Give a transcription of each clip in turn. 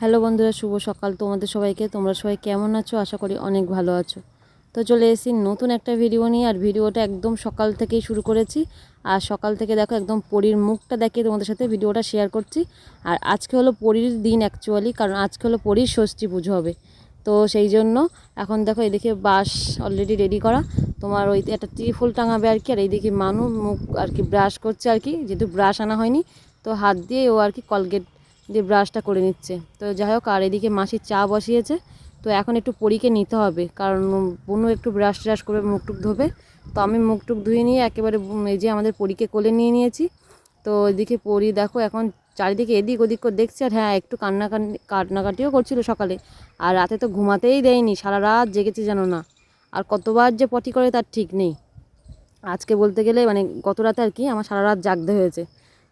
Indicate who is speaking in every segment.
Speaker 1: Hello বন্ধুরা, শুভ সকাল তোমাদের সবাইকে। তোমরা সবাই কেমন আছো? আশা করি অনেক ভালো আছো। তো চলে এসেছি নতুন একটা ভিডিও নিয়ে, আর ভিডিওটা একদম সকাল থেকেই শুরু করেছি। আর সকাল থেকে দেখো একদম পরীর মুখটা দেখিয়ে তোমাদের সাথে ভিডিওটা শেয়ার করছি। আর আজকে হলো পরীর দিন অ্যাকচুয়ালি কারণ আজকে হলো পরীর ষষ্ঠী পুজো হবে। তো সেই জন্য এখন দেখো এদিকে বাস অলরেডি রেডি করা। তোমার ওই একটা ত্রিফুল টাঙাবে আর কি, আর এইদিকে মানু মুখ আর কি ব্রাশ করছে আর কি। যেহেতু ব্রাশ আনা হয়নি, তো হাত দিয়ে ও আর কি কলগেট দিয়ে ব্রাশটা করে নিচ্ছে। তো যাই হোক, আর এদিকে মাসির চা বসিয়েছে। তো এখন একটু পরীকে নিতে হবে, কারণ বুনু একটু ব্রাশ ট্রাশ করে মুখটুক ধোবে। তো আমি মুখটুক ধুয়ে নিয়ে একেবারে এই যে আমাদের পরীকে কোলে নিয়ে নিয়েছি। তো এদিকে পরি দেখো, এখন চারিদিকে এদিক ওদিক করে দেখছি, আর হ্যাঁ একটু কান্না কান্নাকাটিও করছিল সকালে। আর রাতে তো ঘুমাতেই দেয়নি, সারা রাত জেগেছে জানো না। আর কতবার যে পটি করে তার ঠিক নেই। আজকে বলতে গেলে মানে গত রাতে আর কি, আমার সারা রাত জাগতে হয়েছে।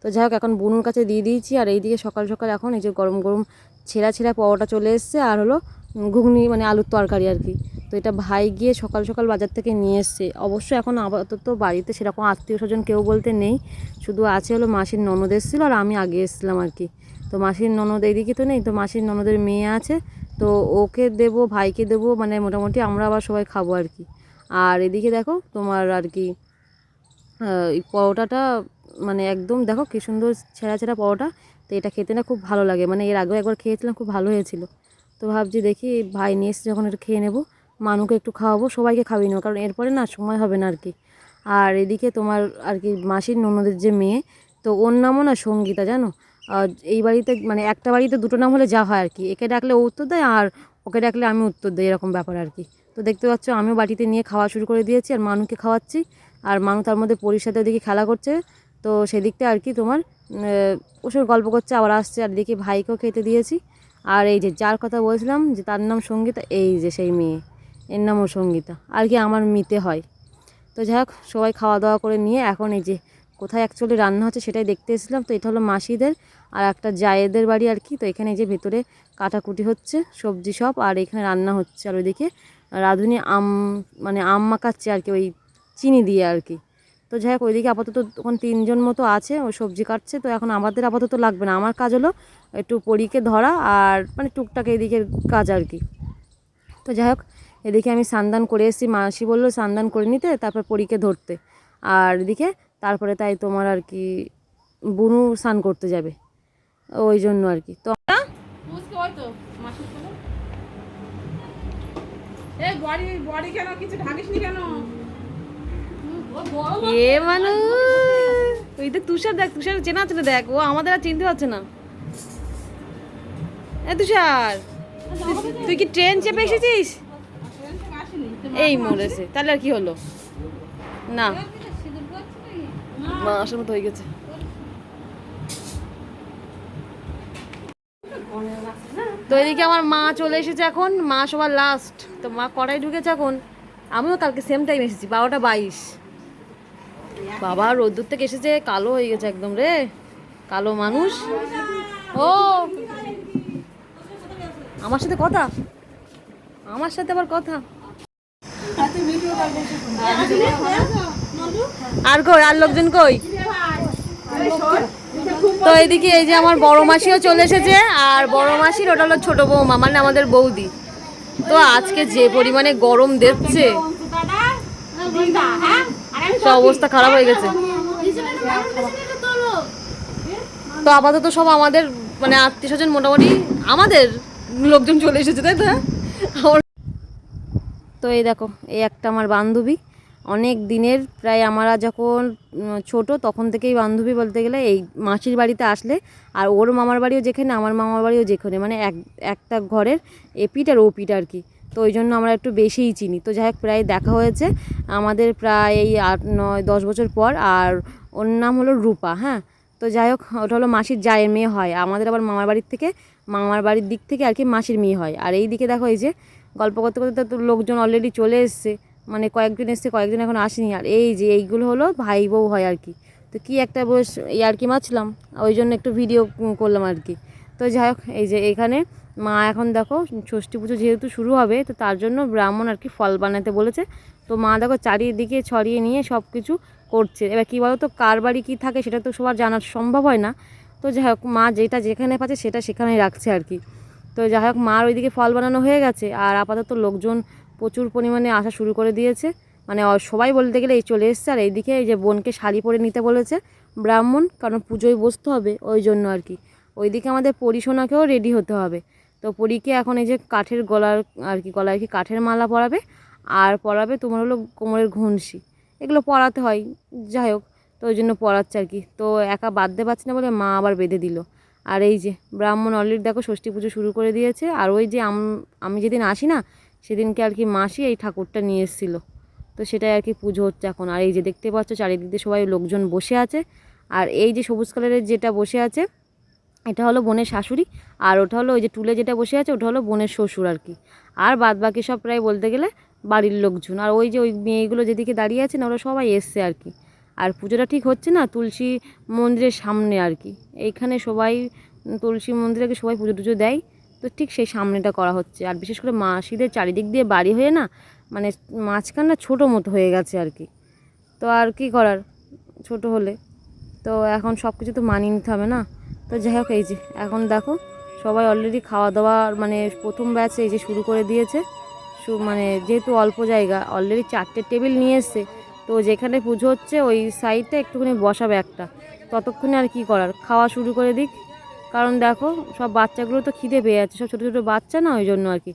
Speaker 1: তো যাই হোক, এখন বুনুর কাছে দিয়ে দিয়েছি, আর এইদিকে সকাল সকাল এখন এই যে গরম গরম ছেঁড়া ছেঁড়া পাওয়াটা চলে এসছে, আর হলো ঘুগনি মানে আলুর তরকারি আর কি। তো এটা ভাই গিয়ে সকাল সকাল বাজার থেকে নিয়ে এসছে। অবশ্য এখন আপাতত বাড়িতে সেরকম আত্মীয় স্বজন কেউ বলতে নেই, শুধু আছে হলো মাসির ননদ এসেছিল আর আমি আগে এসেছিলাম আর কি। তো মাসির ননদ এইদিকে তো নেই, তো মাসির ননদের মেয়ে আছে, তো ওকে দেবো, ভাইকে দেবো মানে মোটামুটি আমরা আবার সবাই খাব আর কি। আর এদিকে দেখো তোমার আর কি পরোটাটা মানে একদম দেখো কি সুন্দর ছেঁড়া ছেঁড়া পরোটা, তো এটা খেতে না খুব ভালো লাগে। মানে এর আগেও একবার খেয়েছিলাম, খুব ভালো হয়েছিল। তো ভাবছি দেখি ভাই নিয়ে এসে যখন একটু খেয়ে নেব, মানুকে একটু খাওয়াবো, সবাইকে খাওয়িয়ে নেব। কারণ এরপরে না সময় হবে না আর কি। আর এদিকে তোমার আর কি মাসির ননদের যে মেয়ে, তো ওর নামও না সঙ্গীতা, জানো? এই বাড়িতে মানে একটা বাড়িতে দুটো নাম হলে যা হয় আর কি। একে ডাকলে ও উত্তর দেয় আর ওকে ডাকলে আমি উত্তর দিই, এরকম ব্যাপার আর কি। তো দেখতে পাচ্ছ আমিও বাটিতে নিয়ে খাওয়া শুরু করে দিয়েছি আর মানুকে খাওয়াচ্ছি। আর মানু তার মধ্যে সাথে ওদিকে খেলা করছে। তো সেদিকটা আর কি তোমার সঙ্গে গল্প করছে, আবার আসছে, আর এদিকে ভাইকেও খেতে দিয়েছি। আর এই যে যার কথা বলছিলাম যে তার নাম সঙ্গীতা, এই যে সেই মেয়ে, এর নামও সঙ্গীতা, আর কি আমার মিতে হয়। তো যাই হোক, সবাই খাওয়া দাওয়া করে নিয়ে এখন এই যে কোথায় অ্যাকচুয়ালি রান্না হচ্ছে সেটাই দেখতে এসেছিলাম। তো এটা হলো মাসিদের আর একটা জায়েদের বাড়ি আর কি। তো এখানে যে ভেতরে কাটাকুটি হচ্ছে, সবজি সব, আর এখানে রান্না হচ্ছে। আর ওইদিকে রাঁধুনি আম মানে আম মাখাচ্ছে আর কি, ওই চিনি দিয়ে আর কি। তো যাই হোক, ওইদিকে আপাতত তখন তিনজন মতো আছে, ও সবজি কাটছে, তো এখন আমাদের আপাতত লাগবে না। আমার কাজ হলো একটু পরীকে ধরা আর মানে টুকটাক এদিকের কাজ আর কি। তো যাই হোক, এদিকে আমি সান্দান করে এসেছি, মাসি বলল সান্দান করে নিতে, তারপর পরীকে ধরতে। আর এদিকে তারপরে তাই তোমার আর কি বুনু স্নান করতে যাবে, ওই জন্য আর কি। তো
Speaker 2: বড়ি বড়ি কেন? কিছু ঢাকিসনি কেন?
Speaker 1: এ মানুষ। ওই দেখ, তুষার দেখ, তুষার চেনা আছে না দেখ, ও আমাদের আর চিনতে পারছে না। এ তুষার, তুই- কি ট্রেন চেপে এসেছিস? এই মরেছে, তাহলে আর কি হলো? না। মাসের মতো হয়ে গেছে। তো এদিকে আমার মা চলে এসেছে এখন, মা সবার লাস্ট তো মা কড়াই ঢুকেছে এখন। আমিও কালকে সেম টাইম এসেছি, বারোটা বাইশ। বাবা, রোদ্দুর থেকে এসেছে, কালো হয়ে গেছে একদম রে। কালো মানুষ। ও! আমার সাথে কথা? আমার সাথে আবার কথা? আর কই, আর লোকজন কই? তো এইদিকে এই যে আমার বড় মাসিও চলে এসেছে, আর বড় মাসির ওটা হলো ছোট বৌমা মানে আমাদের বৌদি। তো আজকে যে পরিমাণে গরম দেখছে সব অবস্থা খারাপ হয়ে গেছে। তো আপাতত সব আমাদের মানে আত্মীয় স্বজন মোটামুটি আমাদের লোকজন চলে এসেছে, তাই তো? তো এই দেখো, এই একটা আমার বান্ধবী। অনেক দিনের প্রায় আমরা যখন ছোট, তখন থেকেই বান্ধবী বলতে গেলে এই মাসির বাড়িতে আসলে, আর ওর মামার বাড়িও যেখানে, আমার মামার বাড়িও যেখানে মানে এক, একটা ঘরের এপিট আর ওপিট আর কি। তো ওই জন্য আমরা একটু বেশিই চিনি। তো যাই হোক, প্রায় দেখা হয়েছে। আমাদের প্রায় এই আট, নয়, দশ বছর পর আর ওর নাম হলো রূপা হ্যাঁ? তো যাই হোক, ওটা হলো মাসির জায়ের মেয়ে হয়। আমাদের আবার মামার বাড়ির থেকে, মামার বাড়ির দিক থেকে আর কি মাসির মেয়ে হয়। আর এই দিকে দেখো এই যে, গল্প করতে করতে তো লোকজন অলরেডি চলে এসছে। মানে কয়েকজন এসছে, কয়েকজন এখন আসেনি। আর এই যে, এইগুলো হলো ভাই বউ হয় আর কি। তো কি একটা বস এই আর কি মাছলাম ওই জন্য একটু ভিডিও করলাম আর কি। তো যাই হোক, এই যে এখানে মা এখন দেখো ষষ্ঠী পুজো যেহেতু শুরু হবে, তো তার জন্য ব্রাহ্মণ আর কি ফল বানাতে বলেছে। তো মা দেখো চারিদিকে ছড়িয়ে নিয়ে সব কিছু করছে। এবার কী বলো তো কার বাড়ি কী থাকে সেটা তো সবার জানা সম্ভব হয় না। তো যাই হোক, মা যেটা যেখানে পাচ্ছে সেটা সেখানেই রাখছে আর কি। তো যাই হোক, মার ওইদিকে ফল বানানো হয়ে গেছে, আর আপাতত লোকজন প্রচুর পরিমাণে আসা শুরু করে দিয়েছে। মানে সবাই বলতে গেলে এই চলে এসছে, আর এইদিকে এই যে বোনকে শাড়ি পরে নিতে বলেছে ব্রাহ্মণ, কারণ পুজোয় বসতে হবে ওই জন্য আর কি। ওইদিকে আমাদের পরিশোনাকেও রেডি হতে হবে। তো পরীকে এখন এই যে কাঠের গলার আর কি গলায় কি কাঠের মালা পরাবে আর পরাবে তোমার হলো কোমরের ঘুনসি এগুলো পরাতে হয়, যাই হোক, তো ওই জন্য পড়াচ্ছে আর কি। তো একা বাঁধতে পারছি না বলে মা আবার বেঁধে দিল। আর এই যে ব্রাহ্মণ অলরেডি দেখো ষষ্ঠী পুজো শুরু করে দিয়েছে, আর ওই যে আমি যেদিন আসি না, সেদিনকে আর কি মাসি এই ঠাকুরটা নিয়ে এসেছিল। তো সেটাই আর কি পুজো হচ্ছে এখন। আর এই যে দেখতে পাচ্ছ, চারিদিক সবাই লোকজন বসে আছে। আর এই যে সবুজ কালারের যেটা বসে আছে এটা হলো বোনের শাশুড়ি, আর ওটা হলো ওই যে টুলে যেটা বসে আছে, ওটা হলো বোনের শ্বশুর আর কি। আর বাদ বাকি সব প্রায় বলতে গেলে বাড়ির লোকজন। আর ওই যে ওই মেয়েগুলো যেদিকে দাঁড়িয়ে আছে না, ওরা সবাই এসছে আর কি। আর পুজোটা ঠিক হচ্ছে না, তুলসী মন্দিরের সামনে আর কি। এইখানে সবাই তুলসী মন্দিরে সবাই পুজো টুজো দেয়। তো ঠিক সেই সামনেটা করা হচ্ছে। আর বিশেষ করে মাসিদের চারিদিক দিয়ে বাড়ি হয়ে না মানে মাঝখানটা ছোটো মতো হয়ে গেছে আর কি। তো আর কি করার? ছোট হলে। তো এখন সব কিছু তো মানিয়ে নিতে হবে না। তো যাই হোক, এই যে, এখন দেখো, সবাই অলরেডি খাওয়া দাওয়া মানে প্রথম ব্যাচ এই যে শুরু করে দিয়েছে। মানে যেহেতু অল্প জায়গা অলরেডি চারটে টেবিল নিয়ে এসছে। তো যেখানে পুজো হচ্ছে, ওই সাইডটা একটুখানি বসাবে একটা। ততক্ষণে আর কি করার? খাওয়া শুরু করে দিক। কারণ দেখো, সব বাচ্চাগুলো তো খিদে পেয়ে যাচ্ছে, সব ছোটো ছোটো বাচ্চা না, ওই জন্য আর কি।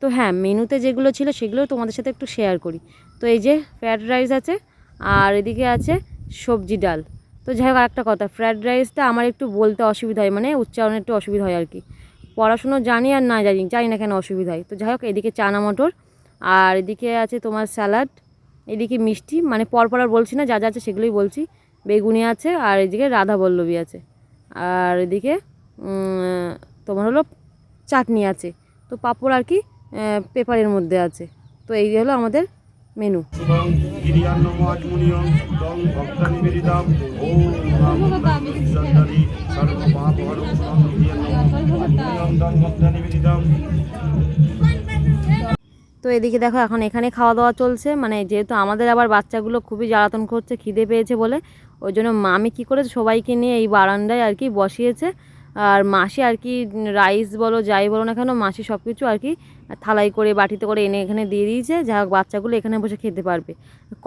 Speaker 1: তো হ্যাঁ মেনুতে যেগুলো ছিল সেগুলো তোমাদের সাথে একটু শেয়ার করি। তো এই যে ফ্রায়েড রাইস আছে, আর এদিকে আছে সবজি ডাল। তো যাই হোক একটা কথা ফ্রায়েড রাইসটা আমার একটু বলতে অসুবিধা হয় মানে উচ্চারণে একটু অসুবিধা হয় আর কি। পড়াশুনো জানি আর না জানি জানি না কেন অসুবিধা হয়। তো যাই হোক, এদিকে চানা মটর, আর এদিকে আছে তোমার স্যালাড, এদিকে মিষ্টি মানে পরপর আর বলছি না, যা যা আছে সেগুলোই বলছি। বেগুনি আছে, আর এদিকে রাধা বল্লভী আছে। আর এদিকে তোমার হলো চাটনি আছে। তো পাঁপড় আর কি পেপারের মধ্যে আছে। তো এই হলো আমাদের মেনু।
Speaker 3: তং
Speaker 1: এদিকে দেখো এখন এখানে খাওয়া দাওয়া চলছে। মানে যেহেতু আমাদের আবার বাচ্চাগুলো খুবই জ্বালাতন করছে খিদে পেয়েছে বলে ওই জন্য মামি কী করেছে সবাইকে নিয়ে এই বারান্দায় আর কি বসিয়েছে। আর মাসি আর কি রাইস বলো, যাই বলো না কেন, মাসি সব কিছু আর কি থালাই করে, বাটিতে করে এনে এখানে দিয়ে দিয়েছে, যা বাচ্চাগুলো এখানে বসে খেতে পারবে।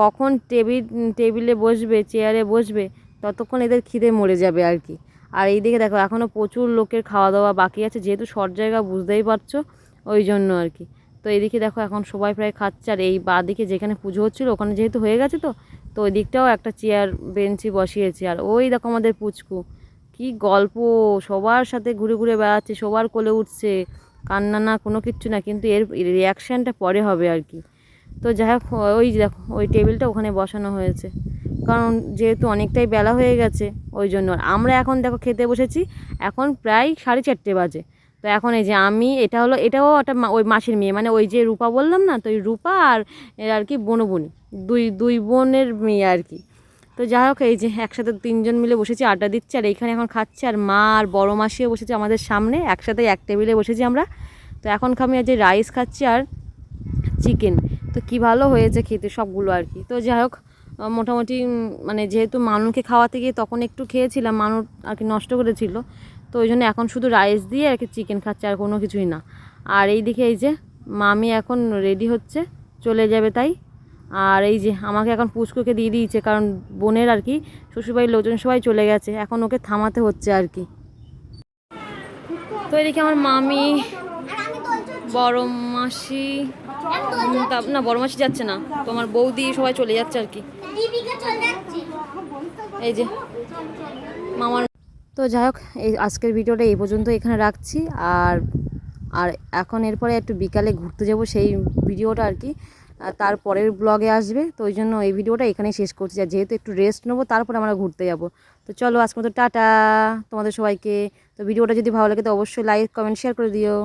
Speaker 1: কখন টেবিল, টেবিলে বসবে, চেয়ারে বসবে, ততক্ষণ এদের খিদে মরে যাবে আর কি। আর এইদিকে দেখো এখনও প্রচুর লোকের খাওয়া দাওয়া বাকি আছে, যেহেতু শর্ট জায়গা বুঝতেই পারছ, ওই জন্য আর কি। তো এদিকে দেখো, এখন সবাই প্রায় খাচ্ছে, আর এই বাঁ দিকে যেখানে পুজো হচ্ছিল, ওখানে যেহেতু হয়ে গেছে তো তো ওই দিকটাও একটা চেয়ার, বেঞ্চি বসিয়েছে, আর ওই দেখো আমাদের পুচকু। কি গল্প? সবার সাথে ঘুরে ঘুরে বেড়াচ্ছে, সবার কোলে উঠছে, কান্না না, কোনো কিচ্ছু না, কিন্তু এর রিয়াকশানটা পরে হবে আর কি। তো যাই হোক, ওই দেখো, ওই টেবিলটা ওখানে বসানো হয়েছে। কারণ যেহেতু অনেকটাই বেলা হয়ে গেছে, ওই জন্য। আমরা এখন দেখো খেতে বসেছি, এখন প্রায় সাড়ে চারটে বাজে। তো এখন এই যে আমি, এটা হলো, এটাও একটা ওই মাসির মেয়ে মানে ওই যে রূপা বললাম না, তো ওই রূপা আর আর কি বনবনি দুই দুই বোনের মেয়ে আর কি। তো যাই হোক, এই যে একসাথে তিনজন মিলে বসেছি, আড্ডা দিচ্ছে, আর এইখানে এখন খাচ্ছে, আর মা আর বড় মাসিও বসেছে আমাদের সামনে, একসাথে এক টেবিলে বসেছি আমরা। তো এখন আমি আজ রাইস খাচ্ছি আর চিকেন। তো কী ভালো হয়েছে খেতে সবগুলো আর কি। তো যাই হোক মোটামুটি মানে যেহেতু মানুষকে খাওয়াতে গিয়ে তখন একটু খেয়েছিলাম মানুষ আর কি নষ্ট করেছিল। তো ওই জন্য এখন শুধু রাইস দিয়ে আর কি চিকেন খাচ্ছে, আর কোনো কিছুই না। আর এই দিকে এই যে মামি এখন রেডি হচ্ছে, চলে যাবে তাই। আর এই যে আমাকে এখন পুচকুকে দিয়ে দিয়েছে, কারণ বোনের আর কি শ্বশুরবাড়ির লোকজন সবাই চলে গেছে, এখন ওকে থামাতে হচ্ছে আর কি। তো এদিকে আমার মামি, বড় মাসি না, বড় মাসি যাচ্ছে না তোমার বৌদি সবাই চলে যাচ্ছে আর কি। এই যে মামার তো যাই হোক, এই আজকের ভিডিওটা এই পর্যন্ত এখানে রাখছি, আর আর এখন এরপরে একটু বিকালে ঘুরতে যাব সেই ভিডিওটা আর কি। তারপরের ব্লগে আসবে। তো ওই জন্য এই ভিডিওটা এখানেই শেষ করছি। আর যেহেতু একটু রেস্ট নেব, তারপরে আমরা ঘুরতে যাব। তো চলো আজকে মতো টাটা তোমাদের সবাইকে। তো ভিডিওটা যদি ভালো লাগে তো অবশ্যই লাইক কমেন্ট শেয়ার করে দিও।